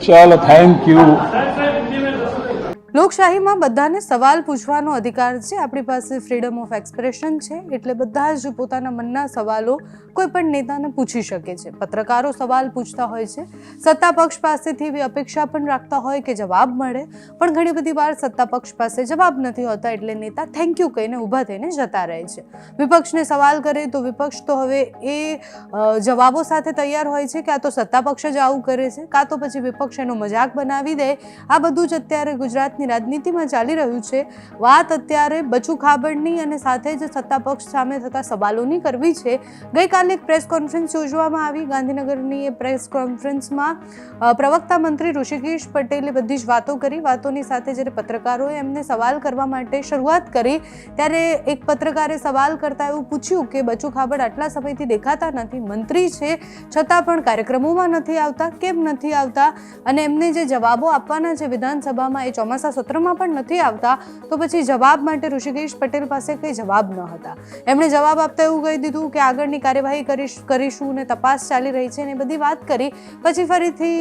ચાલો thank you લોકશાહીમાં બધાને સવાલ પૂછવાનો અધિકાર છે. આપણી પાસે ફ્રીડમ ઓફ એક્સપ્રેશન છે. એટલે બધા જ પોતાના મનના સવાલો કોઈ પણ નેતાને પૂછી શકે છે. પત્રકારો સવાલ પૂછતા હોય છે. સત્તા પક્ષ પાસેથી એવી અપેક્ષા પણ રાખતા હોય કે જવાબ મળે. પણ ઘણી બધી વાર સત્તા પક્ષ પાસે જવાબ નથી હોતા એટલે નેતા થેન્ક યુ કહીને ઊભા થઈને જતા રહે છે. વિપક્ષને સવાલ કરે તો વિપક્ષ તો હવે એ જવાબો સાથે તૈયાર હોય છે કે આ તો સત્તા પક્ષ જ આવું કરે છે. કાં તો પછી વિપક્ષ એનો મજાક બનાવી દે. આ બધું જ અત્યારે ગુજરાતની રાજનીતિમાં ચાલી રહ્યું છે. વાત અત્યારે બચુ ખાબડની અને સાથે જ સત્તા પક્ષ સામે થતા સવાલોની કરવી છે. ગઈકાલે એક પ્રેસ કોન્ફરન્સ યોજવામાં આવી. ગાંધીનગરની એ પ્રેસ કોન્ફરન્સમાં પ્રવક્તા મંત્રી ઋષિકેશ પટેલે બધી જ વાતો કરી. વાતોની સાથે જ્યારે પત્રકારોએ એમને સવાલ કરવા માટે શરૂઆત કરી, ત્યારે એક પત્રકારે સવાલ કરતા એવું પૂછ્યું કે બચુ ખાબડ આટલા સમયથી દેખાતા નથી. મંત્રી છે. છતાં પણ કાર્યક્રમોમાં નથી આવતા. કેમ નથી આવતા? અને એમને જે જવાબો આપવાના છે વિધાનસભામાં, એ ચોમાસા સત્રમાં પણ નથી આવતા, તો પછી જવાબ માટે ઋષિકેશ પટેલ પાસે કંઈ જવાબ ન હતા. એમણે જવાબ આપતા એવું કહી દીધું કે આગળની કાર્યવાહી કરીશ, કરીશું ને તપાસ ચાલી રહી છે ને બધી વાત કરી. પછી ફરીથી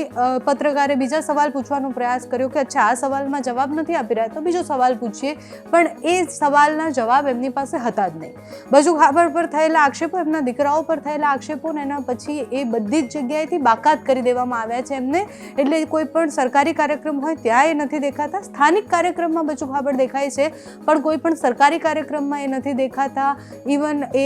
પત્રકારે બીજા સવાલ પૂછવાનો પ્રયાસ કર્યો કે અચ્છા, આ સવાલમાં જવાબ નથી આપી રહ્યા, તો બીજો સવાલ પૂછીએ. પણ એ સવાલના જવાબ એમની પાસે હતા જ નહીં. બજુ ખાબર પર થયેલા આક્ષેપો, એમના દીકરાઓ પર થયેલા આક્ષેપો ને એના પછી એ બધી જ જગ્યાએથી બાકાત કરી દેવામાં આવ્યા છે એમને. એટલે કોઈ પણ સરકારી કાર્યક્રમ હોય ત્યાં એ નથી દેખાતા. સ્થાનિક કાર્યક્રમમાં બચુ ખાબડ દેખાય છે, પણ કોઈ પણ સરકારી કાર્યક્રમમાં એ નથી દેખાતા. ઇવન એ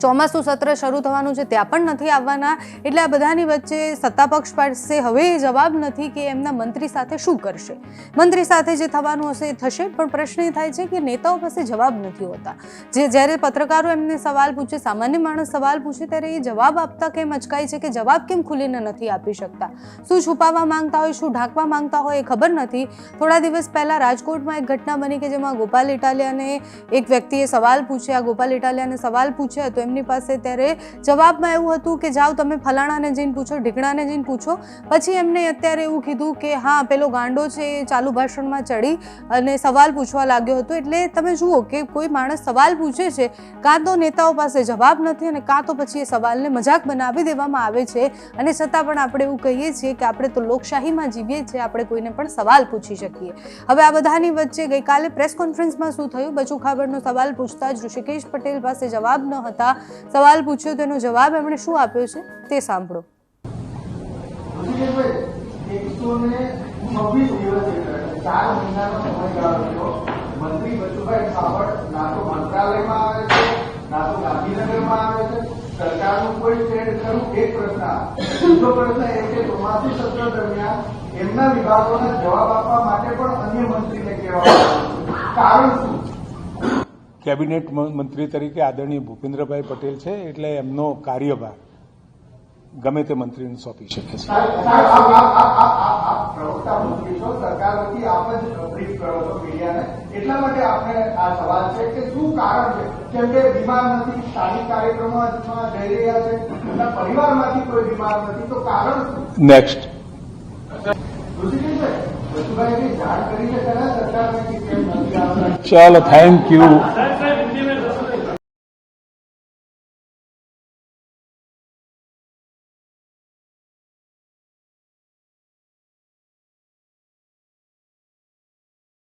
ચોમાસું સત્ર શરૂ થવાનું છે, ત્યાં પણ નથી આવવાના. એટલે આ બધાની વચ્ચે સત્તા પક્ષ પાસે હવે જવાબ નથી કે એમના મંત્રી સાથે શું કરશે. મંત્રી સાથે જે થવાનું હશે એ થશે, પણ પ્રશ્ન એ થાય છે કે નેતાઓ પાસે જવાબ નથી હોતા. જે જ્યારે પત્રકારો એમને સવાલ પૂછે, સામાન્ય માણસ સવાલ પૂછે, ત્યારે એ જવાબ આપતા કેમ અચકાય છે કે જવાબ કેમ ખુલીને નથી આપી શકતા? શું છુપાવવા માંગતા હોય, શું ઢાંકવા માંગતા હોય એ ખબર નથી. થોડા દિવસ પહેલાં રાજકોટમાં એક ઘટના બની કે જેમાં ગોપાલ ઇટાલિયાને એક વ્યક્તિએ સવાલ પૂછ્યા. ગોપાલ ઇટાલિયાને સવાલ પૂછ્યા તો એમની પાસે ત્યારે જવાબમાં એવું હતું કે જાઓ તમે ફલાણાને જઈને પૂછો, ઢીકણાને જઈને પૂછો. પછી એમને અત્યારે એવું કીધું કે હા, પેલો ગાંડો છે એ ચાલુ ભાષણમાં ચડી અને સવાલ પૂછવા લાગ્યો હતો. એટલે તમે જુઓ કે કોઈ માણસ સવાલ પૂછે છે, કાં તો નેતાઓ પાસે જવાબ નથી અને કાં તો પછી એ સવાલને મજાક બનાવી દેવામાં આવે છે. અને છતાં પણ આપણે એવું કહીએ છીએ કે આપણે તો લોકશાહીમાં જીવીએ છીએ, આપણે કોઈને પણ સવાલ પૂછી શકીએ. હવે આ બધાની વચ્ચે ગઈકાલે પ્રેસ કોન્ફરન્સમાં શું થયું? બચુ ખાબડનો સવાલ પૂછતા જ ઋષિકેશ પટેલ પાસે જવાબ ન હતા. સવાલ પૂછ્યો તેનો જવાબ એમણે શું આપ્યો છે તે સાંભળો. એમના વિભાગોના જવાબ આપવા માટે પણ અન્ય મંત્રીને કહેવામાં કારણ શું કેબિનેટ મંત્રી તરીકે આદરણીય ભૂપેન્દ્રભાઈ પટેલ છે, એટલે એમનો કાર્યભાર ગમે તે મંત્રીને સોંપી શકે છે. નેક્સ્ટ ચાલો થેન્ક યુ